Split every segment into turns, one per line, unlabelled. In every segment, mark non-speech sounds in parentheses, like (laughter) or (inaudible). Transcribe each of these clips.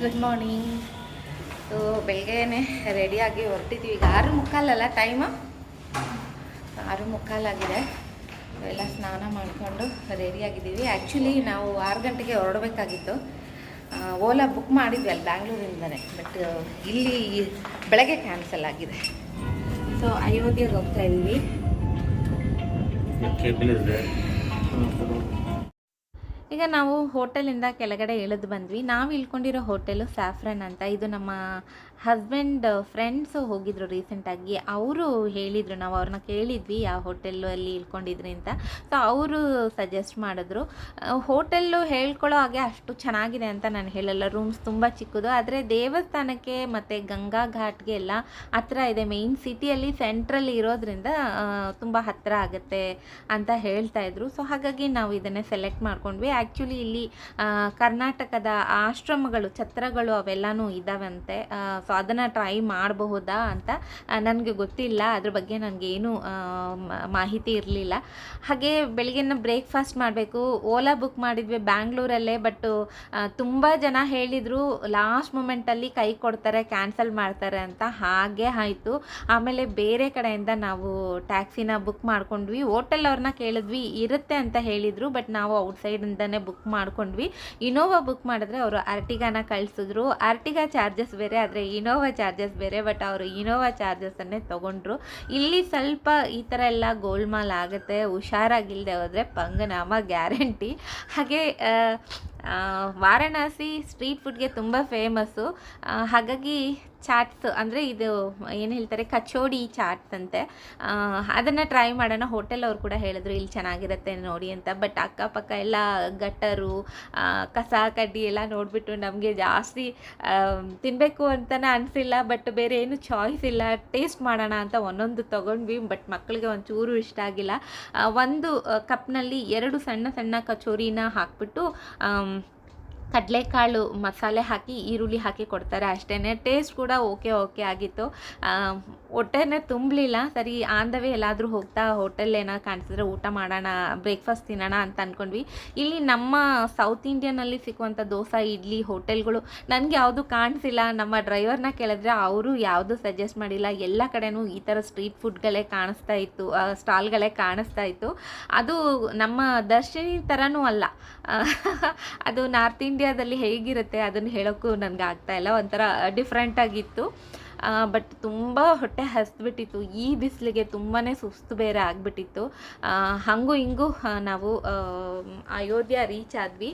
Good morning so ಬೆಳಗ್ಗೆನೆ ರೆಡಿಯಾಗಿ ಹೊರಟಿದ್ದೀವಿ ಈಗ ಆರು ಮುಕ್ಕಾಲಲ್ಲ ಟೈಮು ಆರು ಮುಕ್ಕಾಲಾಗಿದೆ ಎಲ್ಲ ಸ್ನಾನ ಮಾಡಿಕೊಂಡು ರೆಡಿಯಾಗಿದ್ದೀವಿ ಆ್ಯಕ್ಚುಲಿ ನಾವು ಆರು ಗಂಟೆಗೆ ಹೊರಡಬೇಕಾಗಿತ್ತು. ಓಲಾ ಬುಕ್ ಮಾಡಿದ್ವಿ ಅಲ್ಲಿ ಬ್ಯಾಂಗ್ಳೂರಿಂದನೇ. ಬಟ್ ಇಲ್ಲಿ ಬೆಳಗ್ಗೆ ಕ್ಯಾನ್ಸಲ್ ಆಗಿದೆ. ಸೊ ಅಯೋಧ್ಯೆಗೆ ಹೋಗ್ತಾ ಇದ್ದೀವಿ. ಈಗ ನಾವು ಹೋಟೆಲಿಂದ ಕೆಳಗಡೆ ಇಳಿದು ಬಂದ್ವಿ. ನಾವು ಇಳ್ಕೊಂಡಿರೋ ಹೋಟೆಲು ಸ್ಯಾಫ್ರನ್ ಅಂತ. ಇದು ನಮ್ಮ ಹಸ್ಬೆಂಡ್ ಫ್ರೆಂಡ್ಸು ಹೋಗಿದ್ರು ರೀಸೆಂಟಾಗಿ ಅವರು ಹೇಳಿದರು, ನಾವು ಅವ್ರನ್ನ ಕೇಳಿದ್ವಿ ಯಾವ ಹೋಟೆಲ್ಲು ಅಲ್ಲಿ ಇಳ್ಕೊಂಡಿದ್ರಿ ಅಂತ. ಸೊ ಅವರು ಸಜೆಸ್ಟ್ ಮಾಡಿದ್ರು. ಹೋಟೆಲ್ಲು ಹೇಳ್ಕೊಳ್ಳೋ ಹಾಗೆ ಅಷ್ಟು ಚೆನ್ನಾಗಿದೆ ಅಂತ ನಾನು ಹೇಳಲ್ಲ. ರೂಮ್ಸ್ ತುಂಬ ಚಿಕ್ಕದು. ಆದರೆ ದೇವಸ್ಥಾನಕ್ಕೆ ಮತ್ತು ಗಂಗಾ ಘಾಟ್ಗೆ ಎಲ್ಲ ಹತ್ರ ಇದೆ. ಮೇಯ್ನ್ ಸಿಟಿಯಲ್ಲಿ ಸೆಂಟ್ರಲ್ಲಿ ಇರೋದ್ರಿಂದ ತುಂಬ ಹತ್ತಿರ ಆಗುತ್ತೆ ಅಂತ ಹೇಳ್ತಾ ಇದ್ರು. ಸೊ ಹಾಗಾಗಿ ನಾವು ಇದನ್ನೇ ಸೆಲೆಕ್ಟ್ ಮಾಡ್ಕೊಂಡ್ವಿ. ಆ್ಯಕ್ಚುಲಿ ಇಲ್ಲಿ ಕರ್ನಾಟಕದ ಆಶ್ರಮಗಳು, ಛತ್ರಗಳು ಅವೆಲ್ಲನೂ ಇದ್ದಾವಂತೆ ಸೊ ಅದನ್ನು ಟ್ರೈ ಮಾಡಬಹುದಾ ಅಂತ ನನಗೆ ಗೊತ್ತಿಲ್ಲ. ಅದ್ರ ಬಗ್ಗೆ ನನಗೇನು ಮಾಹಿತಿ ಇರಲಿಲ್ಲ. ಹಾಗೆ ಬೆಳಿಗ್ಗೆನ ಬ್ರೇಕ್ಫಾಸ್ಟ್ ಮಾಡಬೇಕು. ಓಲಾ ಬುಕ್ ಮಾಡಿದ್ವಿ ಬ್ಯಾಂಗ್ಳೂರಲ್ಲೇ ಬಟ್ಟು ತುಂಬ ಜನ ಹೇಳಿದರು ಲಾಸ್ಟ್ ಮೂಮೆಂಟಲ್ಲಿ ಕೈ ಕೊಡ್ತಾರೆ ಕ್ಯಾನ್ಸಲ್ ಮಾಡ್ತಾರೆ ಅಂತ. ಹಾಗೆ ಆಯಿತು. ಆಮೇಲೆ ಬೇರೆ ಕಡೆಯಿಂದ ನಾವು ಟ್ಯಾಕ್ಸಿನ ಬುಕ್ ಮಾಡ್ಕೊಂಡ್ವಿ. ಹೋಟೆಲ್ ಅವ್ರನ್ನ ಕೇಳಿದ್ವಿ, ಇರುತ್ತೆ ಅಂತ ಹೇಳಿದರು ಬಟ್ ನಾವು ಔಟ್ಸೈಡಿಂದನೇ ಬುಕ್ ಮಾಡ್ಕೊಂಡ್ವಿ. ಇನೋವಾ ಬುಕ್ ಮಾಡಿದ್ರೆ ಅವರು ಅರ್ಟಿಗಾನ ಕಳಿಸಿದ್ರು. ಅರ್ಟಿಗಾ ಚಾರ್ಜಸ್ ಬೇರೆ, ಆದರೆ ಇನೋವಾ ಚಾರ್ಜಸ್ ಬೇರೆ ಬಟ್ ಅವರು ಇನೋವಾ ಚಾರ್ಜಸನ್ನೇ ತೊಗೊಂಡ್ರು. ಇಲ್ಲಿ ಸ್ವಲ್ಪ ಈ ಥರ ಎಲ್ಲ ಗೋಲ್ಮಾಲ್ ಆಗುತ್ತೆ ಹುಷಾರಾಗಿಲ್ಲದೆ ಹೋದರೆ ಪಂಗನಾಮ ಗ್ಯಾರಂಟಿ. ಹಾಗೆ ವಾರಣಾಸಿ ಸ್ಟ್ರೀಟ್ ಫುಡ್ಗೆ ತುಂಬ ಫೇಮಸ್ಸು ಹಾಗಾಗಿ ಚಾಟ್ಸ್ ಅಂದರೆ ಇದು ಏನು ಹೇಳ್ತಾರೆ, ಕಚೋಡಿ ಚಾಟ್ಸ್ ಅಂತೆ. ಅದನ್ನು ಟ್ರೈ ಮಾಡೋಣ. ಹೋಟೆಲ್ ಅವ್ರು ಕೂಡ ಹೇಳಿದ್ರು ಇಲ್ಲಿ ಚೆನ್ನಾಗಿರುತ್ತೆ ನೋಡಿ ಅಂತ. ಬಟ್ ಅಕ್ಕಪಕ್ಕ ಎಲ್ಲ ಗಟ್ಟರು ಕಸ ಕಡ್ಡಿ ಎಲ್ಲ ನೋಡಿಬಿಟ್ಟು ನಮಗೆ ಜಾಸ್ತಿ ತಿನ್ನಬೇಕು ಅಂತಲೇ ಅನಿಸಿಲ್ಲ. ಬಟ್ ಬೇರೆ ಏನು ಚಾಯ್ಸ್ ಇಲ್ಲ. ಟೇಸ್ಟ್ ಮಾಡೋಣ ಅಂತ ಒಂದೊಂದು ತೊಗೊಂಡ್ವಿ. ಬಟ್ ಮಕ್ಕಳಿಗೆ ಒಂಚೂರು ಇಷ್ಟ ಆಗಿಲ್ಲ. ಒಂದು ಕಪ್ನಲ್ಲಿ ಎರಡು ಸಣ್ಣ ಸಣ್ಣ ಕಚೋರಿನ ಹಾಕ್ಬಿಟ್ಟು ಕಡಲೆಕಾಳು ಮಸಾಲೆ ಹಾಕಿ, ಈರುಳ್ಳಿ ಹಾಕಿ ಕೊಡ್ತಾರೆ. ಅಷ್ಟೇ ಟೇಸ್ಟ್ ಕೂಡ ಓಕೆ ಓಕೆ ಆಗಿತ್ತು. ಹೊಟ್ಟೆನೇ ತುಂಬಲಿಲ್ಲ. ಸರಿ ಆನ್ ದ ಎಲ್ಲಾದರೂ ಹೋಗ್ತಾ ಹೋಟೆಲ್ ಏನಾದ್ರು ಕಾಣಿಸಿದ್ರೆ ಊಟ ಮಾಡೋಣ ಬ್ರೇಕ್ಫಾಸ್ಟ್ ತಿನ್ನೋಣ ಅಂತ ಅಂದ್ಕೊಂಡ್ವಿ ಇಲ್ಲಿ ನಮ್ಮ ಸೌತ್ ಇಂಡಿಯನಲ್ಲಿ ಸಿಗುವಂಥ ದೋಸೆ, ಇಡ್ಲಿ ಹೋಟೆಲ್ಗಳು ನನಗೆ ಯಾವುದು ಕಾಣಿಸಿಲ್ಲ. ನಮ್ಮ ಡ್ರೈವರ್ನ ಕೇಳಿದ್ರೆ ಅವರು ಯಾವುದು ಸಜೆಸ್ಟ್ ಮಾಡಿಲ್ಲ. ಎಲ್ಲ ಕಡೆನೂ ಈ ಥರ ಸ್ಟ್ರೀಟ್ ಫುಡ್ಗಳೇ ಕಾಣಿಸ್ತಾ ಇತ್ತು. ಸ್ಟಾಲ್ಗಳೇ ಕಾಣಿಸ್ತಾ ಇತ್ತು. ಅದು ನಮ್ಮ ದರ್ಶಿನಿ ಥರನೂ ಅಲ್ಲ. ಅದು ನಾರ್ತ್ ಇಂಡಿಯಾದಲ್ಲಿ ಹೇಗಿರುತ್ತೆ ಅದನ್ನು ಹೇಳೋಕ್ಕೂ ನನಗೆ ಆಗ್ತಾ ಇಲ್ಲ. ಒಂಥರ ಡಿಫ್ರೆಂಟ್ ಆಗಿತ್ತು. ಬಟ್ ತುಂಬ ಹೊಟ್ಟೆ ಹಸ್ಬಿಟ್ಟಿತ್ತು ಈ ಬಿಸಿಲಿಗೆ ತುಂಬಾ ಸುಸ್ತು ಬೇರೆ ಆಗಿಬಿಟ್ಟಿತ್ತು. ಹಾಗೂ ಹಿಂಗೂ ನಾವು ಅಯೋಧ್ಯ ರೀಚ್ ಆದ್ವಿ.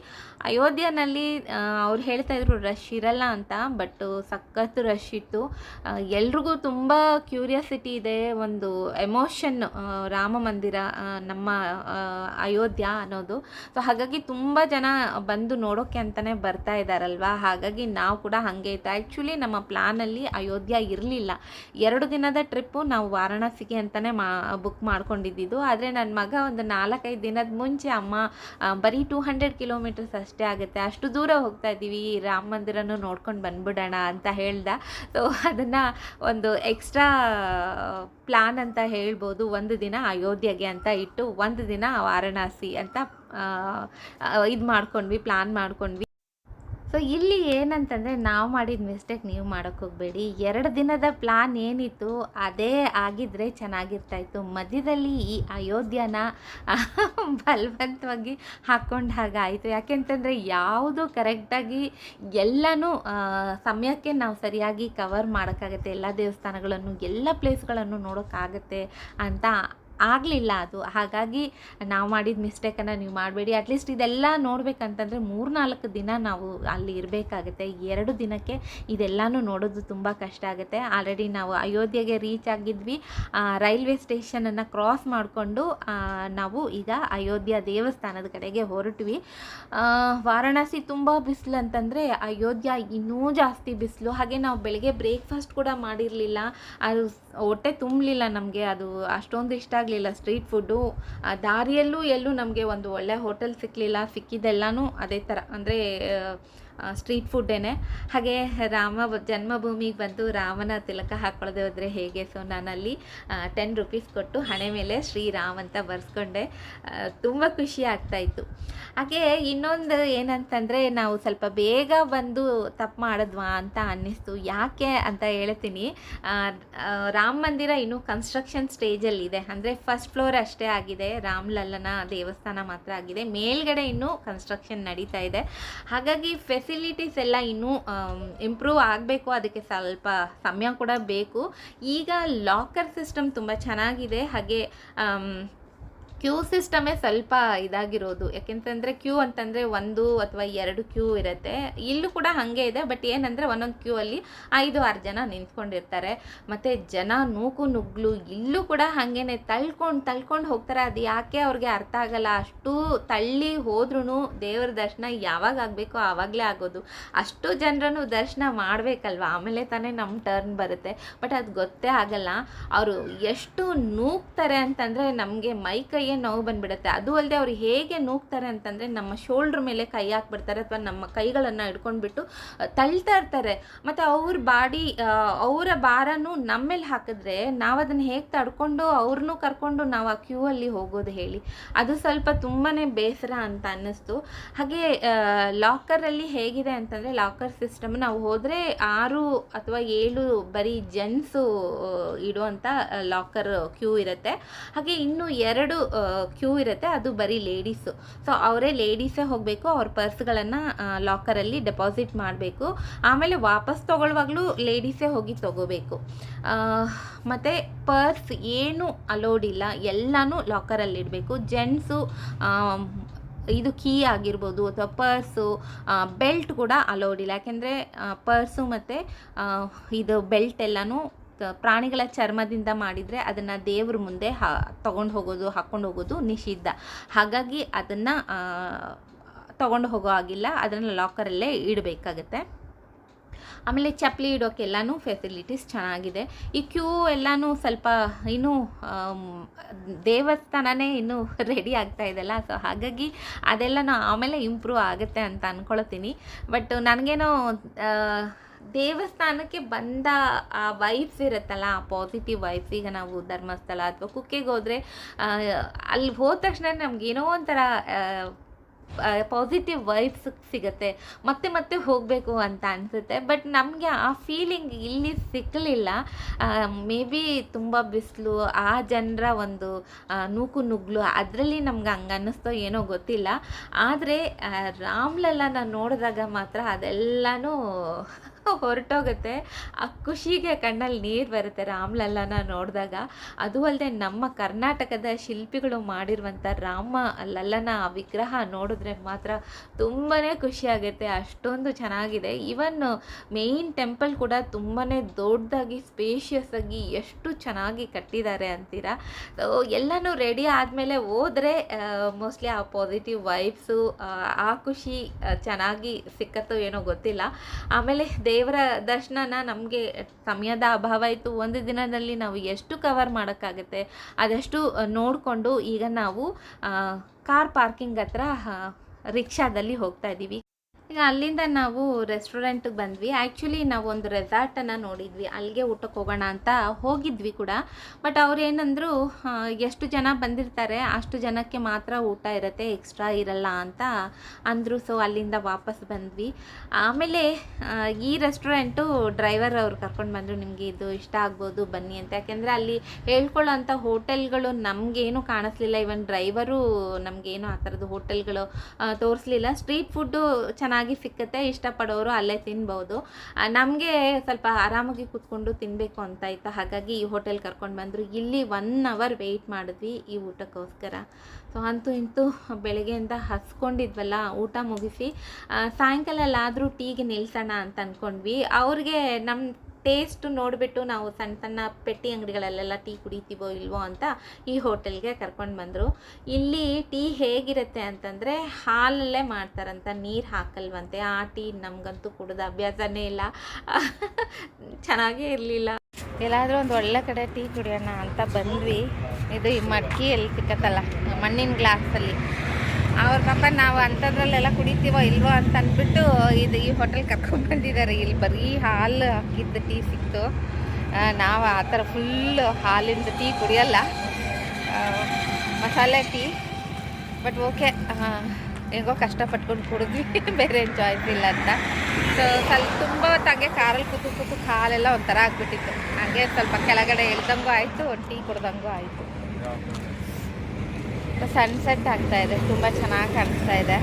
ಅಯೋಧ್ಯನಲ್ಲಿ ಅವ್ರು ಹೇಳ್ತಾ ಇದ್ರು ರಶ್ ಇರಲ್ಲ ಅಂತ ಬಟ್ ಸಖತ್ತು ರಶ್ ಇತ್ತು. ಎಲ್ರಿಗೂ ತುಂಬ ಕ್ಯೂರಿಯಾಸಿಟಿ ಇದೆ, ಒಂದು ಎಮೋಷನ್ ರಾಮ ಮಂದಿರ ನಮ್ಮ ಅಯೋಧ್ಯ ಅನ್ನೋದು. ಸೊ ಹಾಗಾಗಿ ತುಂಬ ಜನ ಬಂದು ನೋಡೋಕ್ಕೆ ಅಂತಲೇ ಬರ್ತಾ ಇದ್ದಾರಲ್ವಾ ಹಾಗಾಗಿ ನಾವು ಕೂಡ ಹಾಗೆ ಇತ್ತು ಆ್ಯಕ್ಚುಲಿ ನಮ್ಮ ಪ್ಲಾನಲ್ಲಿ ಅಯೋಧ್ಯ ಇರಲಿಲ್ಲ. ಎರಡು ದಿನದ ಟ್ರಿಪ್ಪು ನಾವು ವಾರಣಾಸಿಗೆ ಅಂತಲೇ ಮಾ ಬುಕ್ ಮಾಡ್ಕೊಂಡಿದ್ದಿದ್ದು. ಆದರೆ ನನ್ನ ಮಗ ಒಂದು ನಾಲ್ಕೈದು ದಿನದ ಮುಂಚೆ ಅಮ್ಮ ಬರೀ ಟೂ ಹಂಡ್ರೆಡ್ ಕಿಲೋಮೀಟರ್ಸ್ ಅಷ್ಟೇ ಆಗುತ್ತೆ. ಅಷ್ಟು ದೂರ ಹೋಗ್ತಾ ಇದ್ದೀವಿ. ರಾಮ ಮಂದಿರನೂ ನೋಡ್ಕೊಂಡು ಬಂದ್ಬಿಡೋಣ ಅಂತ ಹೇಳ್ದ. ಸೊ ಅದನ್ನು ಒಂದು ಎಕ್ಸ್ಟ್ರಾ ಪ್ಲಾನ್ ಅಂತ ಹೇಳ್ಬೋದು. ಒಂದು ದಿನ ಅಯೋಧ್ಯೆಗೆ ಅಂತ ಇಟ್ಟು ಒಂದು ದಿನ ವಾರಣಾಸಿ ಅಂತ ಇದು ಮಾಡ್ಕೊಂಡ್ವಿ ಪ್ಲಾನ್ ಮಾಡ್ಕೊಂಡ್ವಿ. ಸೊ ಇಲ್ಲಿ ಏನಂತಂದರೆ ನಾವು ಮಾಡಿದ ಮಿಸ್ಟೇಕ್ ನೀವು ಹೋಗಬೇಡಿ. ಎರಡು ದಿನದ ಪ್ಲಾನ್ ಏನಿತ್ತು, ಅದೇ ಆಗಿದ್ದರೆ ಚೆನ್ನಾಗಿರ್ತಾಯಿತ್ತು ಮಧ್ಯದಲ್ಲಿ ಈ ಅಯೋಧ್ಯನ (laughs) ಬಲವಂತವಾಗಿ ಹಾಕ್ಕೊಂಡು ಆಯಿತು ಯಾಕೆಂತಂದರೆ ಯಾವುದು ಕರೆಕ್ಟಾಗಿ ಎಲ್ಲನೂ ಸಮಯಕ್ಕೆ ನಾವು ಸರಿಯಾಗಿ ಕವರ್ ಮಾಡೋಕ್ಕಾಗತ್ತೆ. ಎಲ್ಲ ದೇವಸ್ಥಾನಗಳನ್ನು, ಎಲ್ಲ ಪ್ಲೇಸ್ಗಳನ್ನು ನೋಡೋಕ್ಕಾಗತ್ತೆ ಅಂತ ಆಗಲಿಲ್ಲ ಅದು. ಹಾಗಾಗಿ ನಾವು ಮಾಡಿದ ಮಿಸ್ಟೇಕನ್ನು ನೀವು ಮಾಡಬೇಡಿ. ಅಟ್ಲೀಸ್ಟ್ ಇದೆಲ್ಲ ನೋಡಬೇಕಂತಂದರೆ ಮೂರ್ನಾಲ್ಕು ದಿನ ನಾವು ಅಲ್ಲಿ ಇರಬೇಕಾಗುತ್ತೆ. ಎರಡು ದಿನಕ್ಕೆ ಇದೆಲ್ಲನೂ ನೋಡೋದು ತುಂಬ ಕಷ್ಟ ಆಗುತ್ತೆ. ಆಲ್ರೆಡಿ ನಾವು ಅಯೋಧ್ಯೆಗೆ ರೀಚ್ ಆಗಿದ್ವಿ. ರೈಲ್ವೆ ಸ್ಟೇಷನನ್ನು ಕ್ರಾಸ್ ಮಾಡಿಕೊಂಡು ನಾವು ಈಗ ಅಯೋಧ್ಯ ದೇವಸ್ಥಾನದ ಕಡೆಗೆ ಹೊರಟ್ವಿ. ವಾರಣಾಸಿ ತುಂಬ ಬಿಸಿಲು ಅಂತಂದರೆ ಅಯೋಧ್ಯ ಇನ್ನೂ ಜಾಸ್ತಿ ಬಿಸಿಲು. ಹಾಗೆ ನಾವು ಬೆಳಗ್ಗೆ ಬ್ರೇಕ್ಫಾಸ್ಟ್ ಕೂಡ ಮಾಡಿರಲಿಲ್ಲ. ಅದು ಹೊಟ್ಟೆ ತುಂಬಲಿಲ್ಲ ನಮಗೆ. ಅದು ಅಷ್ಟೊಂದು ಇಷ್ಟ ಆಗಲಿಲ್ಲ ಸ್ಟ್ರೀಟ್ ಫುಡ್ಡು ದಾರಿಯಲ್ಲೂ ಎಲ್ಲೂ ನಮಗೆ ಒಂದು ಒಳ್ಳೆ ಹೋಟೆಲ್ ಸಿಕ್ಕಲಿಲ್ಲ ಸಿಕ್ಕಿದ್ದೆಲ್ಲನೂ ಅದೇ ಥರ ಅಂದರೆ ಸ್ಟ್ರೀಟ್ ಫುಡ್ಡೇನೆ ಹಾಗೆ ರಾಮ ಜನ್ಮಭೂಮಿಗೆ ಬಂದು ರಾಮನ ತಿಲಕ ಹಾಕ್ಕೊಳ್ಳದೆ ಹೋದರೆ ಹೇಗೆ? ಸೊ ನಾನಲ್ಲಿ ಟೆನ್ ರುಪೀಸ್ ಕೊಟ್ಟು ಹಣೆ ಮೇಲೆ ಶ್ರೀರಾಮ್ ಅಂತ ಬರ್ಸ್ಕೊಂಡೆ. ತುಂಬ ಖುಷಿ ಆಗ್ತಾಯಿತ್ತು ಹಾಗೆ ಇನ್ನೊಂದು ಏನಂತಂದರೆ, ನಾವು ಸ್ವಲ್ಪ ಬೇಗ ಬಂದು ತಪ್ಪು ಮಾಡಿದ್ವಾ ಅಂತ ಅನ್ನಿಸ್ತು. ಯಾಕೆ ಅಂತ ಹೇಳ್ತೀನಿ. ರಾಮ್ ಮಂದಿರ ಇನ್ನೂ ಕನ್ಸ್ಟ್ರಕ್ಷನ್ ಸ್ಟೇಜಲ್ಲಿದೆ ಅಂದರೆ ಫಸ್ಟ್ ಫ್ಲೋರ್ ಅಷ್ಟೇ ಆಗಿದೆ. ರಾಮ್ ಲಲ್ಲನ ದೇವಸ್ಥಾನ ಮಾತ್ರ ಆಗಿದೆ. ಮೇಲ್ಗಡೆ ಇನ್ನೂ ಕನ್ಸ್ಟ್ರಕ್ಷನ್ ನಡೀತಾ ಇದೆ. ಹಾಗಾಗಿ ಫೆಸಿಲಿಟೀಸ್ ಎಲ್ಲ ಇನ್ನೂ ಇಂಪ್ರೂವ್ ಆಗಬೇಕು. ಅದಕ್ಕೆ ಸ್ವಲ್ಪ ಸಮಯ ಕೂಡ ಬೇಕು. ಈಗ ಲಾಕರ್ ಸಿಸ್ಟಮ್ ತುಂಬ ಚೆನ್ನಾಗಿದೆ. ಹಾಗೆ ಕ್ಯೂ ಸಿಸ್ಟಮೇ ಸ್ವಲ್ಪ ಇದಾಗಿರೋದು. ಯಾಕೆಂತಂದರೆ ಕ್ಯೂ ಅಂತಂದರೆ ಒಂದು ಅಥವಾ ಎರಡು ಕ್ಯೂ ಇರುತ್ತೆ. ಇಲ್ಲೂ ಕೂಡ ಹಾಗೆ ಇದೆ, ಬಟ್ ಏನಂದರೆ ಒಂದೊಂದು ಕ್ಯೂ ಅಲ್ಲಿ ಐದು, ಆರು ಜನ ನಿಂತ್ಕೊಂಡಿರ್ತಾರೆ. ಮತ್ತು ಜನ ನೂಕು ನುಗ್ಲು ಇಲ್ಲೂ ಕೂಡ ಹಾಗೇನೆ ತಳ್ಕೊಂಡು ತಳ್ಕೊಂಡು ಹೋಗ್ತಾರೆ. ಅದು ಯಾಕೆ ಅವ್ರಿಗೆ ಅರ್ಥ ಆಗಲ್ಲ? ಅಷ್ಟು ತಳ್ಳಿ ಹೋದ್ರೂ ದೇವ್ರ ದರ್ಶನ ಯಾವಾಗ ಆಗಬೇಕೋ ಆವಾಗಲೇ ಆಗೋದು. ಅಷ್ಟು ಜನರನ್ನು ದರ್ಶನ ಮಾಡಬೇಕಲ್ವಾ? ಆಮೇಲೆ ತಾನೇ ನಮ್ಮ ಟರ್ನ್ ಬರುತ್ತೆ. ಬಟ್ ಅದು ಗೊತ್ತೇ ಆಗಲ್ಲ. ಅವರು ಎಷ್ಟು ನೂಕ್ತಾರೆ ಅಂತಂದರೆ ನಮಗೆ ಮೈ ಕೈಯೇ ನೋವು ಬಂದ್ಬಿಡುತ್ತೆ. ಅದು ಅಲ್ಲದೆ ಅವ್ರು ಹೇಗೆ ನೂಗ್ತಾರೆ ಅಂತಂದರೆ ನಮ್ಮ ಶೋಲ್ಡ್ರ್ ಮೇಲೆ ಕೈ ಹಾಕ್ಬಿಡ್ತಾರೆ ಅಥವಾ ನಮ್ಮ ಕೈಗಳನ್ನು ಹಿಡ್ಕೊಂಡ್ಬಿಟ್ಟು ತಳ್ತಾ ಇರ್ತಾರೆ. ಮತ್ತು ಅವ್ರ ಬಾಡಿ ಅವರ ಭಾರನೂ ನಮ್ಮ ಮೇಲೆ ಹಾಕಿದ್ರೆ ನಾವು ಅದನ್ನು ಹೇಗೆ ತಡ್ಕೊಂಡು ಅವ್ರನ್ನೂ ಕರ್ಕೊಂಡು ನಾವು ಆ ಕ್ಯೂ ಅಲ್ಲಿ ಹೋಗೋದು ಹೇಳಿ. ಅದು ಸ್ವಲ್ಪ ತುಂಬಾ ಬೇಸರ ಅಂತ ಅನ್ನಿಸ್ತು. ಹಾಗೆ ಲಾಕರಲ್ಲಿ ಹೇಗಿದೆ ಅಂತಂದರೆ ಲಾಕರ್ ಸಿಸ್ಟಮ್ ನಾವು ಹೋದರೆ ಆರು ಅಥವಾ ಏಳು ಬರೀ ಜೆಂಟ್ಸು ಇಡುವಂಥ ಲಾಕರ್ ಕ್ಯೂ ಇರುತ್ತೆ. ಹಾಗೆ ಇನ್ನು ಎರಡು ಕ್ಯೂ ಇರುತ್ತೆ. ಅದು ಬರೀ ಲೇಡೀಸು ಸೊ ಅವರೇ ಲೇಡೀಸೇ ಹೋಗಬೇಕು. ಅವ್ರ ಪರ್ಸ್ಗಳನ್ನು ಲಾಕರಲ್ಲಿ ಡೆಪಾಸಿಟ್ ಮಾಡಬೇಕು. ಆಮೇಲೆ ವಾಪಸ್ ತೊಗೊಳ್ಳುವಾಗಲೂ ಲೇಡೀಸೇ ಹೋಗಿ ತೊಗೋಬೇಕು. ಮತ್ತು ಪರ್ಸ್ ಏನು ಅಲೋಡ್ ಇಲ್ಲ. ಎಲ್ಲನೂ ಲಾಕರಲ್ಲಿ ಇಡಬೇಕು. ಜೆಂಟ್ಸು ಇದು ಕೀ ಆಗಿರ್ಬೋದು ಅಥವಾ ಪರ್ಸು ಬೆಲ್ಟ್ ಕೂಡ ಅಲೋಡ್ ಇಲ್ಲ. ಯಾಕೆಂದರೆ ಪರ್ಸು ಮತ್ತು ಇದು ಬೆಲ್ಟ್ ಎಲ್ಲನೂ ಪ್ರಾಣಿಗಳ ಚರ್ಮದಿಂದ ಮಾಡಿದರೆ ಅದನ್ನು ದೇವ್ರ ಮುಂದೆ ಹಾ, ತೊಗೊಂಡು ಹೋಗೋದು, ಹಾಕ್ಕೊಂಡು ಹೋಗೋದು ನಿಷಿದ್ಧ. ಹಾಗಾಗಿ ಅದನ್ನು ತೊಗೊಂಡು ಹೋಗೋ ಆಗಿಲ್ಲ ಅದನ್ನು ಲಾಕರಲ್ಲೇ ಇಡಬೇಕಾಗತ್ತೆ. ಆಮೇಲೆ ಚಪ್ಪಲಿ ಇಡೋಕ್ಕೆಲ್ಲನೂ ಫೆಸಿಲಿಟೀಸ್ ಚೆನ್ನಾಗಿದೆ. ಈ ಕ್ಯೂ ಎಲ್ಲನೂ ಸ್ವಲ್ಪ ಇನ್ನೂ ದೇವಸ್ಥಾನನೇ ಇನ್ನೂ ರೆಡಿ ಆಗ್ತಾ ಇದೆಲ್ಲ. ಸೊ ಹಾಗಾಗಿ ಅದೆಲ್ಲನೂ ಆಮೇಲೆ ಇಂಪ್ರೂವ್ ಆಗುತ್ತೆ ಅಂತ ಅಂದ್ಕೊಳ್ತೀನಿ ಬಟ್ ನನಗೇನೋ ದೇವಸ್ಥಾನಕ್ಕೆ ಬಂದ ಆ ವೈಬ್ಸ್ ಇರುತ್ತಲ್ಲ, ಆ ಪಾಸಿಟಿವ್ ವೈಬ್ಸ್ ಈಗ ನಾವು ಧರ್ಮಸ್ಥಳ ಅಥವಾ ಕುಕ್ಕೆಗೆ ಹೋದರೆ ಅಲ್ಲಿ ಹೋದ ತಕ್ಷಣ ನಮಗೇನೋ ಒಂಥರ ಪಾಸಿಟಿವ್ ವೈಬ್ಸ್ ಸಿಗುತ್ತೆ. ಮತ್ತೆ ಮತ್ತೆ ಹೋಗಬೇಕು ಅಂತ ಅನಿಸುತ್ತೆ. ಬಟ್ ನಮಗೆ ಆ ಫೀಲಿಂಗ್ ಇಲ್ಲಿ ಸಿಕ್ಕಲಿಲ್ಲ ಮೇ ಬಿ ತುಂಬ ಬಿಸಿಲು, ಆ ಜನರ ಒಂದು ನೂಕು ನುಗ್ಲು ಅದರಲ್ಲಿ ನಮ್ಗೆ ಹಂಗೆ ಅನ್ನಿಸ್ತೋ ಏನೋ ಗೊತ್ತಿಲ್ಲ. ಆದರೆ ರಾಮ್ಲಲ್ಲನ ನೋಡಿದಾಗ ಮಾತ್ರ ಅದೆಲ್ಲನೂ ಹೊರಟೋಗುತ್ತೆ. ಆ ಖುಷಿಗೆ ಕಣ್ಣಲ್ಲಿ ನೀರು ಬರುತ್ತೆ ರಾಮ್ಲಲ್ಲನ ನೋಡಿದಾಗ. ಅದು ಅಲ್ಲದೆ ನಮ್ಮ ಕರ್ನಾಟಕದ ಶಿಲ್ಪಿಗಳು ಮಾಡಿರುವಂಥ ರಾಮ ಲಲ್ಲನ ವಿಗ್ರಹ ನೋಡಿದ್ರೆ ಮಾತ್ರ ತುಂಬಾ ಖುಷಿಯಾಗುತ್ತೆ ಅಷ್ಟೊಂದು ಚೆನ್ನಾಗಿದೆ. ಇವನ್ ಮೇಯ್ನ್ ಟೆಂಪಲ್ ಕೂಡ ತುಂಬಾ ದೊಡ್ಡದಾಗಿ ಸ್ಪೇಷಿಯಸ್ ಆಗಿ ಎಷ್ಟು ಚೆನ್ನಾಗಿ ಕಟ್ಟಿದ್ದಾರೆ ಅಂತೀರಾ? ಸೊ ಎಲ್ಲನೂ ರೆಡಿ ಆದಮೇಲೆ ಹೋದರೆ ಮೋಸ್ಟ್ಲಿ ಆ ಪಾಸಿಟಿವ್ ವೈಬ್ಸು ಆ ಖುಷಿ ಚೆನ್ನಾಗಿ ಸಿಕ್ಕತ್ತೋ ಏನೋ ಗೊತ್ತಿಲ್ಲ. ಆಮೇಲೆ ದೇವರ ದರ್ಶನನ ನಮಗೆ ಸಮಯದ ಅಭಾವ ಇತ್ತು. ಒಂದು ದಿನದಲ್ಲಿ ನಾವು ಎಷ್ಟು ಕವರ್ ಮಾಡೋಕ್ಕಾಗುತ್ತೆ ಅದಷ್ಟು ನೋಡಿಕೊಂಡು ಈಗ ನಾವು ಕಾರ್ ಪಾರ್ಕಿಂಗ್ ಹತ್ರ ರಿಕ್ಷಾದಲ್ಲಿ ಹೋಗ್ತಾ ಇದ್ದೀವಿ. ಈಗ ಅಲ್ಲಿಂದ ನಾವು ರೆಸ್ಟೋರೆಂಟ್ಗೆ ಬಂದ್ವಿ. ಆ್ಯಕ್ಚುಲಿ ನಾವು ಒಂದು ರೆಸಾರ್ಟನ್ನು ನೋಡಿದ್ವಿ. ಅಲ್ಲಿಗೆ ಊಟಕ್ಕೆ ಹೋಗೋಣ ಅಂತ ಹೋಗಿದ್ವಿ ಕೂಡ. ಬಟ್ ಅವ್ರು ಏನಂದ್ರು ಎಷ್ಟು ಜನ ಬಂದಿರ್ತಾರೆ, ಅಷ್ಟು ಜನಕ್ಕೆ ಮಾತ್ರ ಊಟ ಇರುತ್ತೆ ಎಕ್ಸ್ಟ್ರಾ ಇರಲ್ಲ ಅಂತ ಅಂದರು. ಸೊ ಅಲ್ಲಿಂದ ವಾಪಸ್ ಬಂದ್ವಿ. ಆಮೇಲೆ ಈ ರೆಸ್ಟೋರೆಂಟು ಡ್ರೈವರ್ ಅವ್ರು ಕರ್ಕೊಂಡು ಬಂದರು. ನಿಮಗೆ ಇದು ಇಷ್ಟ ಆಗ್ಬೋದು, ಬನ್ನಿ ಅಂತ. ಯಾಕೆಂದರೆ ಅಲ್ಲಿ ಹೇಳ್ಕೊಳ್ಳೋಂಥ ಹೋಟೆಲ್ಗಳು ನಮಗೇನು ಕಾಣಿಸ್ಲಿಲ್ಲ. ಇವನ್ ಡ್ರೈವರು ನಮಗೇನು ಆ ಥರದ್ದು ಹೋಟೆಲ್ಗಳು ತೋರಿಸ್ಲಿಲ್ಲ. ಸ್ಟ್ರೀಟ್ ಫುಡ್ಡು ಚೆನ್ನಾಗಿ ಸಿಕ್ಕತ್ತೆ, ಇಷ್ಟಪಡೋರು ಅಲ್ಲೇ ತಿನ್ಬೋದು. ನಮಗೆ ಸ್ವಲ್ಪ ಆರಾಮಾಗಿ ಕೂತ್ಕೊಂಡು ತಿನ್ನಬೇಕು ಅಂತ ಇತ್ತು. ಹಾಗಾಗಿ ಈ ಹೋಟೆಲ್ ಕರ್ಕೊಂಡು ಬಂದರು. ಇಲ್ಲಿ ಒನ್ ಅವರ್ ವೆಯ್ಟ್ ಮಾಡಿದ್ವಿ ಈ ಊಟಕ್ಕೋಸ್ಕರ. ಸೊ ಅಂತೂ ಇಂತೂ ಬೆಳಗ್ಗೆಯಿಂದ ಹಸ್ಕೊಂಡಿದ್ವಲ್ಲ, ಊಟ ಮುಗಿಸಿ ಸಾಯಂಕಾಲ ಎಲ್ಲಾದರೂ ಟೀಗೆ ನಿಲ್ಸೋಣ ಅಂತ ಅಂದ್ಕೊಂಡ್ವಿ ಅವ್ರಿಗೆ ನಮ್ಮ ಟೇಸ್ಟ್ ನೋಡಿಬಿಟ್ಟು ನಾವು ಸಣ್ಣ ಸಣ್ಣ ಪೆಟ್ಟಿ ಅಂಗಡಿಗಳಲ್ಲೆಲ್ಲ ಟೀ ಕುಡಿತೀವೋ ಇಲ್ವೋ ಅಂತ ಈ ಹೋಟೆಲ್ಗೆ ಕರ್ಕೊಂಡು ಬಂದರು. ಇಲ್ಲಿ ಟೀ ಹೇಗಿರುತ್ತೆ ಅಂತಂದರೆ ಹಾಲಲ್ಲೇ ಮಾಡ್ತಾರಂತ ನೀರು ಹಾಕಲ್ವಂತೆ. ಆ ಟೀ ನಮಗಂತೂ ಕುಡಿದ ಅಭ್ಯಾಸನೇ ಇಲ್ಲ. ಚೆನ್ನಾಗೇ ಇರಲಿಲ್ಲ. ಎಲ್ಲಾದರೂ ಒಂದು ಒಳ್ಳೆ ಕಡೆ ಟೀ ಕುಡಿಯೋಣ ಅಂತ ಬಂದ್ವಿ. ಇದು ಈ ಮಡ್ಕಿ ಎಲ್ಲಿ ಸಿಕ್ಕತ್ತಲ್ಲ, ಮಣ್ಣಿನ ಗ್ಲಾಸಲ್ಲಿ ಅವ್ರ ಪಾಪ ನಾವು ಅಂಥದ್ರಲ್ಲೆಲ್ಲ ಕುಡಿತೀವೋ ಇಲ್ವೋ ಅಂತ ಅಂದ್ಬಿಟ್ಟು ಇದು ಈ ಹೋಟೆಲ್ ಕರ್ಕೊಂಡು ಬಂದಿದ್ದಾರೆ. ಇಲ್ಲಿ ಬರೀ ಹಾಲು ಹಾಕಿದ್ದ ಟೀ ಸಿಕ್ತು. ನಾವು ಆ ಥರ ಫುಲ್ ಹಾಲಿಂದು ಟೀ ಕುಡಿಯೋಲ್ಲ. ಮಸಾಲೆ ಟೀ ಬಟ್ ಓಕೆ ಹೇಗೋ ಕಷ್ಟಪಟ್ಕೊಂಡು ಕುಡಿದ್ವಿ. (laughs) ಬೇರೆ ಚಾಯ್ಸ್ ಇಲ್ಲ ಅಂತ. ಸೊ ಸ್ವಲ್ಪ ತುಂಬ ತಂಗೆ ಕಾರಲ್ಲಿ ಕೂತು ಕೂತು ಕಾಲೆಲ್ಲ ಒಂಥರ ಆಗ್ಬಿಟ್ಟಿತ್ತು. ಹಾಗೆ ಸ್ವಲ್ಪ ಕೆಳಗಡೆ ಎಳ್ದಂಗೂ ಆಯಿತು ಟೀ ಕುಡ್ದಂಗೂ ಆಯಿತು. ಸನ್ಸೆಟ್ ಆಗ್ತಾ ಇದೆ. ತುಂಬ ಚೆನ್ನಾಗಿ ಕಾಣಿಸ್ತಾ ಇದೆ.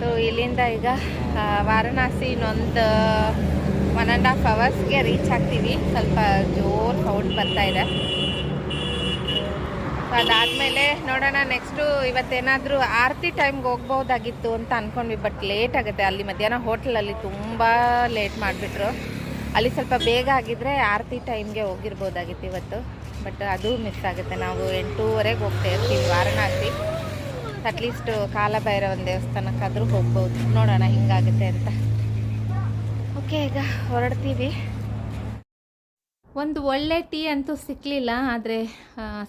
ಸೊ ಇಲ್ಲಿಂದ ಈಗ ವಾರಣಾಸಿ ಇನ್ನೊಂದು ಒನ್ ಆ್ಯಂಡ್ ಹಾಫ್ ಅವರ್ಸ್ಗೆ ರೀಚ್ ಆಗ್ತೀವಿ. ಸ್ವಲ್ಪ ಜೋರು ಸೌಂಡ್ ಬರ್ತಾ ಇದೆ. ಸೊ ಅದಾದಮೇಲೆ ನೋಡೋಣ ನೆಕ್ಸ್ಟು ಇವತ್ತೇನಾದರೂ ಆರತಿ ಟೈಮ್ಗೆ ಹೋಗ್ಬೋದಾಗಿತ್ತು ಅಂತ ಅಂದ್ಕೊಂಡ್ವಿ ಬಟ್ ಲೇಟ್ ಆಗುತ್ತೆ. ಅಲ್ಲಿ ಮಧ್ಯಾಹ್ನ ಹೋಟ್ಲಲ್ಲಿ ತುಂಬ ಲೇಟ್ ಮಾಡಿಬಿಟ್ರು. ಅಲ್ಲಿ ಸ್ವಲ್ಪ ಬೇಗ ಆಗಿದ್ರೆ ಆರತಿ ಟೈಮ್ಗೆ ಹೋಗಿರ್ಬೋದಾಗಿತ್ತು ಇವತ್ತು. ಬಟ್ ಅದು ಮಿಸ್ ಆಗುತ್ತೆ. ನಾವು ಎಂಟೂವರೆಗೆ ಹೋಗ್ತಾ ಇರ್ತೀವಿ, ವಾರಣಾಸಿ. ಅಟ್ಲೀಸ್ಟ್ ಕಾಲಭೈರವನ ದೇವಸ್ಥಾನಕ್ಕಾದರೂ ಹೋಗ್ಬೋದು. ನೋಡೋಣ ಹಿಂಗಾಗುತ್ತೆ ಅಂತ. ಓಕೆ ಈಗ ಹೊರಡ್ತೀವಿ. ಒಂದು ಒಳ್ಳೆ ಟೀ ಅಂತೂ ಸಿಕ್ಕಲಿಲ್ಲ ಆದರೆ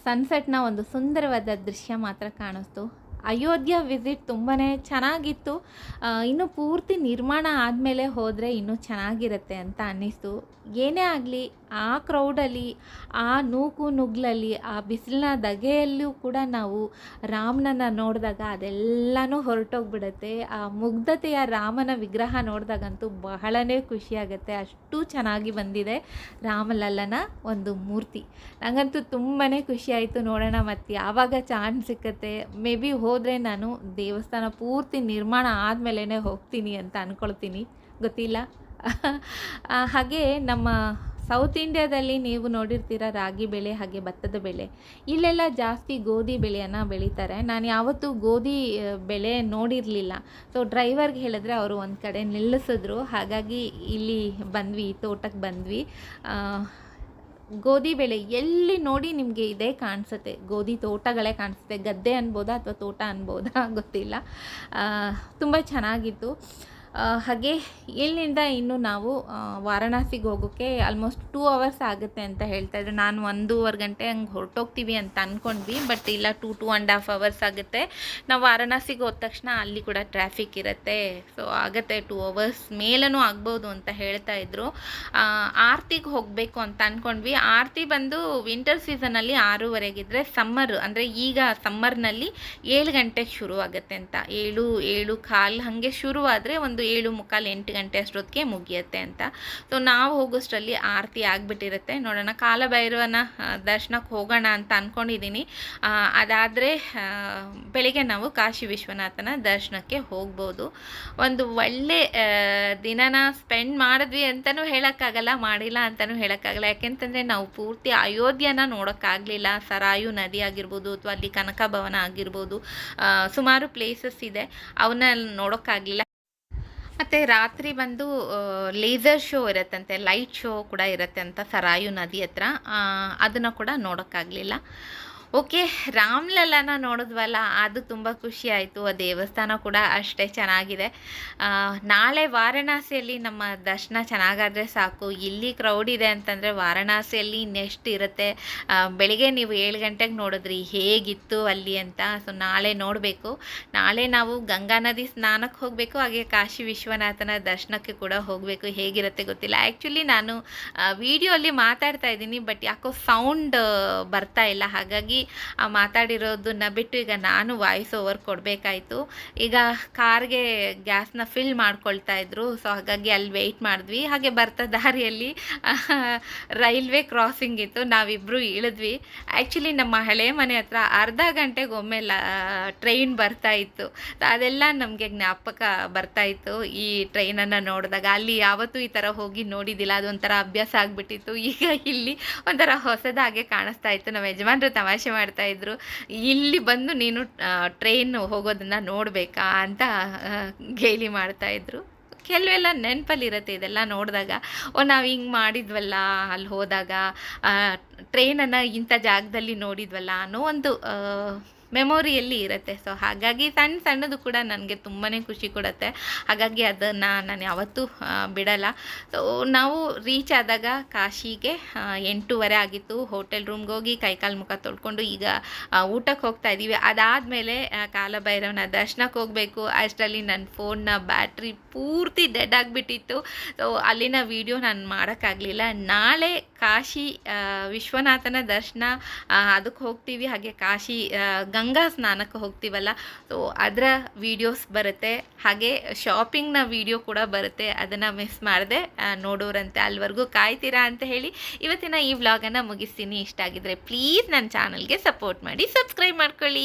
ಸನ್ಸೆಟ್ನ ಒಂದು ಸುಂದರವಾದ ದೃಶ್ಯ ಮಾತ್ರ ಕಾಣಿಸ್ತು. ಅಯೋಧ್ಯ ವಿಸಿಟ್ ತುಂಬಾ ಚೆನ್ನಾಗಿತ್ತು. ಇನ್ನು ಪೂರ್ತಿ ನಿರ್ಮಾಣ ಆದಮೇಲೆ ಹೋದರೆ ಇನ್ನೂ ಚೆನ್ನಾಗಿರುತ್ತೆ ಅಂತ ಅನ್ನಿಸ್ತು. ಏನೇ ಆಗಲಿ ಆ ಕ್ರೌಡಲ್ಲಿ, ಆ ನೂಕು ನುಗ್ಲಲ್ಲಿ, ಆ ಬಿಸಿಲಿನ ದಗೆಯಲ್ಲೂ ಕೂಡ ನಾವು ರಾಮನನ್ನ ನೋಡಿದಾಗ ಅದೆಲ್ಲನೂ ಹೊರಟೋಗ್ಬಿಡುತ್ತೆ. ಆ ಮುಗ್ಧತೆಯ ರಾಮನ ವಿಗ್ರಹ ನೋಡಿದಾಗಂತೂ ಬಹಳನೇ ಖುಷಿಯಾಗುತ್ತೆ. ಅಷ್ಟು ಚೆನ್ನಾಗಿ ಬಂದಿದೆ ರಾಮಲಲ್ಲನ ಒಂದು ಮೂರ್ತಿ. ನನಗಂತೂ ತುಂಬಾ ಖುಷಿಯಾಯಿತು ನೋಡೋಣ ಮತ್ತು ಯಾವಾಗ ಚಾನ್ಸ್ ಸಿಕ್ಕತ್ತೆ. ಮೇ ಬಿ ಹೋದರೆ ನಾನು ದೇವಸ್ಥಾನ ಪೂರ್ತಿ ನಿರ್ಮಾಣ ಆದಮೇಲೆ ಹೋಗ್ತೀನಿ ಅಂತ ಅಂದ್ಕೊಳ್ತೀನಿ ಗೊತ್ತಿಲ್ಲ? (laughs) ಹಾಗೆ ನಮ್ಮ ಸೌತ್ ಇಂಡಿಯಾದಲ್ಲಿ ನೀವು ನೋಡಿರ್ತೀರ ರಾಗಿ ಬೆಳೆ ಹಾಗೆ ಭತ್ತದ ಬೆಳೆ. ಇಲ್ಲೆಲ್ಲ ಜಾಸ್ತಿ ಗೋಧಿ ಬೆಳೆಯನ್ನು ಬೆಳೀತಾರೆ. ನಾನು ಯಾವತ್ತೂ ಗೋಧಿ ಬೆಳೆ ನೋಡಿರಲಿಲ್ಲ. ಸೊ ಡ್ರೈವರ್ಗೆ ಹೇಳಿದ್ರೆ ಅವರು ಒಂದು ಕಡೆ ನಿಲ್ಲಿಸಿದ್ರು. ಹಾಗಾಗಿ ಇಲ್ಲಿ ಬಂದ್ವಿ ತೋಟಕ್ಕೆ ಬಂದ್ವಿ. ಗೋಧಿ ಬೆಳೆ ಎಲ್ಲಿ ನೋಡಿ ನಿಮಗೆ ಇದೇ ಕಾಣಿಸುತ್ತೆ. ಗೋಧಿ ತೋಟಗಳೇ ಕಾಣಿಸುತ್ತೆ. ಗದ್ದೆ ಅನ್ಬೋದಾ ಅಥವಾ ತೋಟ ಅನ್ಬೋದಾ ಗೊತ್ತಿಲ್ಲ. ತುಂಬ ಚೆನ್ನಾಗಿತ್ತು. ಹಾಗೆ ಇಲ್ಲಿಂದ ಇನ್ನು ನಾವು ವಾರಣಾಸಿಗೆ ಹೋಗೋಕ್ಕೆ ಆಲ್ಮೋಸ್ಟ್ ಟೂ ಅವರ್ಸ್ ಆಗುತ್ತೆ ಅಂತ ಹೇಳ್ತಾ ಇದ್ದರು ನಾನು ಒಂದೂವರೆ ಗಂಟೆ ಹಂಗೆ ಹೊರಟೋಗ್ತೀವಿ ಅಂತ ಅಂದ್ಕೊಂಡ್ವಿ ಬಟ್ ಇಲ್ಲ two two and half hours ಆಗುತ್ತೆ. ನಾವು ವಾರಣಾಸಿಗೆ ಹೋದ ತಕ್ಷಣ ಅಲ್ಲಿ ಕೂಡ ಟ್ರಾಫಿಕ್ ಇರುತ್ತೆ. ಸೊ ಆಗುತ್ತೆ ಟೂ ಅವರ್ಸ್ ಮೇಲೂ ಆಗ್ಬೋದು ಅಂತ ಹೇಳ್ತಾ ಇದ್ದರು ಆರ್ತಿಗೆ ಹೋಗಬೇಕು ಅಂತ ಅಂದ್ಕೊಂಡ್ವಿ ಆರತಿ ಬಂದು ವಿಂಟರ್ ಸೀಸನಲ್ಲಿ ಆರೂವರೆಗಿದ್ರೆ ಸಮ್ಮರ್ ಅಂದರೆ ಈಗ ಸಮ್ಮರ್ನಲ್ಲಿ ಏಳು ಗಂಟೆಗೆ ಶುರು ಆಗುತ್ತೆ ಅಂತ. ಏಳು ಏಳು ಕಾಲು ಹಾಗೆ ಶುರುವಾದರೆ ಒಂದು ಏಳು ಮುಕ್ಕಾಲು ಎಂಟು ಗಂಟೆ ಅಷ್ಟೊತ್ತಿಗೆ ಮುಗಿಯುತ್ತೆ ಅಂತ. ಸೊ ನಾವು ಹೋಗೋಷ್ಟರಲ್ಲಿ ಆರತಿ ಆಗಿಬಿಟ್ಟಿರುತ್ತೆ. ನೋಡೋಣ ಕಾಲಭೈರವನ ದರ್ಶನಕ್ಕೆ ಹೋಗೋಣ ಅಂತ ಅಂದ್ಕೊಂಡಿದ್ದೀನಿ ಅದಾದರೆ ಬೆಳಿಗ್ಗೆ ನಾವು ಕಾಶಿ ವಿಶ್ವನಾಥನ ದರ್ಶನಕ್ಕೆ ಹೋಗ್ಬೋದು. ಒಂದು ಒಳ್ಳೆ ದಿನನ ಸ್ಪೆಂಡ್ ಮಾಡಿದ್ವಿ ಅಂತಲೂ ಹೇಳೋಕ್ಕಾಗಲ್ಲ, ಮಾಡಿಲ್ಲ ಅಂತಲೂ ಹೇಳೋಕ್ಕಾಗಲ್ಲ. ಯಾಕೆಂತಂದರೆ, ನಾವು ಪೂರ್ತಿ ಅಯೋಧ್ಯೆನ ನೋಡೋಕ್ಕಾಗಲಿಲ್ಲ. ಸರಾಯು ನದಿ ಆಗಿರ್ಬೋದು ಅಥವಾ ಅಲ್ಲಿ ಕನಕ ಭವನ ಆಗಿರ್ಬೋದು ಸುಮಾರು ಪ್ಲೇಸಸ್ ಇದೆ. ಅವನ್ನ ನೋಡೋಕ್ಕಾಗಲಿಲ್ಲ. ಮತ್ತು ರಾತ್ರಿ ಬಂದು ಲೇಸರ್ ಶೋ ಇರುತ್ತಂತೆ ಲೈಟ್ ಶೋ ಕೂಡ ಇರುತ್ತೆ ಅಂತ ಸರಾಯು ನದಿ ಹತ್ರ. ಅದನ್ನು ಕೂಡ ನೋಡೋಕ್ಕಾಗಲಿಲ್ಲ. ಓಕೆ, ರಾಮ್ಲಲ್ಲನ ನೋಡಿದ್ವಲ್ಲ, ಅದು ತುಂಬ ಖುಷಿ ಆಯಿತು. ಆ ದೇವಸ್ಥಾನ ಕೂಡ ಅಷ್ಟೇ ಚೆನ್ನಾಗಿದೆ. ನಾಳೆ ವಾರಣಾಸಿಯಲ್ಲಿ ನಮ್ಮ ದರ್ಶನ ಚೆನ್ನಾಗಾದರೆ ಸಾಕು. ಇಲ್ಲಿ ಕ್ರೌಡ್ ಇದೆ ಅಂತಂದರೆ ವಾರಣಾಸಿಯಲ್ಲಿ ನೆಕ್ಸ್ಟ್ ಇರುತ್ತೆ? ಬೆಳಿಗ್ಗೆ ನೀವು ಏಳು ಗಂಟೆಗೆ ನೋಡಿದ್ರಿ, ಹೇಗಿತ್ತು ಅಲ್ಲಿ ಅಂತ. ಸೊ ನಾಳೆ ನೋಡಬೇಕು. ನಾಳೆ ನಾವು ಗಂಗಾ ನದಿ ಸ್ನಾನಕ್ಕೆ ಹೋಗಬೇಕು, ಹಾಗೆ ಕಾಶಿ ವಿಶ್ವನಾಥನ ದರ್ಶನಕ್ಕೆ ಕೂಡ ಹೋಗಬೇಕು. ಹೇಗಿರುತ್ತೆ ಗೊತ್ತಿಲ್ಲ. ಆ್ಯಕ್ಚುಲಿ ನಾನು ವಿಡಿಯೋ ಅಲ್ಲಿ ಮಾತಾಡ್ತಾ ಇದ್ದೀನಿ ಬಟ್ ಯಾಕೋ ಸೌಂಡ್ ಬರ್ತಾ ಇಲ್ಲ. ಹಾಗಾಗಿ ಮಾತಾಡಿರೋದನ್ನ ಬಿಟ್ಟು ಈಗ ನಾನು ವಾಯ್ಸ್ ಓವರ್ ಕೊಡಬೇಕಾಯ್ತು. ಈಗ ಕಾರ್ಗೆ ಗ್ಯಾಸ್ನ ಫಿಲ್ ಮಾಡ್ಕೊಳ್ತಾ ಇದ್ರು. ಸೊ ಹಾಗಾಗಿ ಅಲ್ಲಿ ವೆಯ್ಟ್ ಮಾಡಿದ್ವಿ. ಹಾಗೆ ಬರ್ತಾ ದಾರಿಯಲ್ಲಿ ರೈಲ್ವೆ ಕ್ರಾಸಿಂಗ್ ಇತ್ತು. ನಾವಿಬ್ರು ಇಳಿದ್ವಿ. ಆ್ಯಕ್ಚುಲಿ ನಮ್ಮ ಹಳೆ ಮನೆ ಹತ್ರ ಅರ್ಧ ಗಂಟೆಗೊಮ್ಮೆ ಲ ಟ್ರೈನ್ ಬರ್ತಾ ಇತ್ತು. ಅದೆಲ್ಲ ನಮಗೆ ಜ್ಞಾಪಕ ಬರ್ತಾ ಇತ್ತು. ಈ ಟ್ರೈನನ್ನು ನೋಡಿದಾಗ ಅಲ್ಲಿ ಯಾವತ್ತೂ ಈ ಥರ ಹೋಗಿ ನೋಡಿದ್ದಿಲ್ಲ ಅದೊಂಥರ ಅಭ್ಯಾಸ ಆಗಿಬಿಟ್ಟಿತ್ತು. ಈಗ ಇಲ್ಲಿ ಒಂಥರ ಹೊಸದಾಗೆ ಕಾಣಿಸ್ತಾ ಇತ್ತು. ನಮ್ಮ ಯಜಮಾನರು ತಮಾಷೆ ಮಾಡ್ತಾ ಇದ್ರು. ಇಲ್ಲಿ ಬಂದು ನೀನು ಟ್ರೈನ್ ಹೋಗೋದನ್ನ ನೋಡಬೇಕಾ ಅಂತ ಗೇಲಿ ಮಾಡ್ತಾ ಇದ್ರು. ಕೆಲವೆಲ್ಲ ನೆನಪಲ್ಲಿರುತ್ತೆ ಇದೆಲ್ಲ ನೋಡಿದಾಗ. ಓ, ನಾವು ಹಿಂಗೆ ಮಾಡಿದ್ವಲ್ಲ ಅಲ್ಲಿ ಹೋದಾಗ. ಟ್ರೈನನ್ನು ಇಂಥ ಜಾಗದಲ್ಲಿ ನೋಡಿದ್ವಲ್ಲ ಅನ್ನೋ ಒಂದು ಮೆಮೊರಿಯಲ್ಲಿ ಇರುತ್ತೆ. ಸೊ ಹಾಗಾಗಿ ಸಣ್ಣ ಸಣ್ಣದು ಕೂಡ ನನಗೆ ತುಂಬಾ ಖುಷಿ ಕೊಡುತ್ತೆ. ಹಾಗಾಗಿ ಅದನ್ನು ನಾನು ಯಾವತ್ತೂ ಬಿಡಲ್ಲ. ಸೊ ನಾವು ರೀಚ್ ಆದಾಗ ಕಾಶಿಗೆ ಎಂಟೂವರೆ ಆಗಿತ್ತು. ಹೋಟೆಲ್ ರೂಮ್ಗೆ ಹೋಗಿ ಕೈಕಾಲು ಮುಖ ತೊಳ್ಕೊಂಡು ಈಗ ಊಟಕ್ಕೆ ಹೋಗ್ತಾ ಇದ್ದೀವಿ ಅದಾದಮೇಲೆ ಕಾಲಭೈರವನ ದರ್ಶನಕ್ಕೆ ಹೋಗಬೇಕು. ಅಷ್ಟರಲ್ಲಿ ನನ್ನ ಫೋನ್ನ ಬ್ಯಾಟ್ರಿ ಪೂರ್ತಿ ಡೆಡ್ ಆಗಿಬಿಟ್ಟಿತ್ತು. ಸೊ ಅಲ್ಲಿನ ವಿಡಿಯೋ ನಾನು ಮಾಡೋಕ್ಕಾಗಲಿಲ್ಲ. ನಾಳೆ ಕಾಶಿ ವಿಶ್ವನಾಥನ ದರ್ಶನ ಅದಕ್ಕೆ ಹೋಗ್ತೀವಿ. ಹಾಗೆ ಕಾಶಿ ಗಂಗಾ ಸ್ನಾನಕ್ಕೆ ಹೋಗ್ತೀವಲ್ಲ ಸೊ ಅದರ ವೀಡಿಯೋಸ್ ಬರುತ್ತೆ. ಹಾಗೆ ಶಾಪಿಂಗ್ನ ವೀಡಿಯೋ ಕೂಡ ಬರುತ್ತೆ. ಅದನ್ನು ಮಿಸ್ ಮಾಡಿದೆ ನೋಡೋರಂತೆ. ಅಲ್ಲಿವರೆಗೂ ಕಾಯ್ತೀರಾ ಅಂತ ಹೇಳಿ ಇವತ್ತಿನ ಈ ವ್ಲಾಗನ್ನು ಮುಗಿಸ್ತೀನಿ. ಇಷ್ಟ ಆಗಿದ್ರೆ ಪ್ಲೀಸ್ ನನ್ನ ಚಾನಲ್ಗೆ ಸಪೋರ್ಟ್ ಮಾಡಿ ಸಬ್ಸ್ಕ್ರೈಬ್ ಮಾಡ್ಕೊಳ್ಳಿ.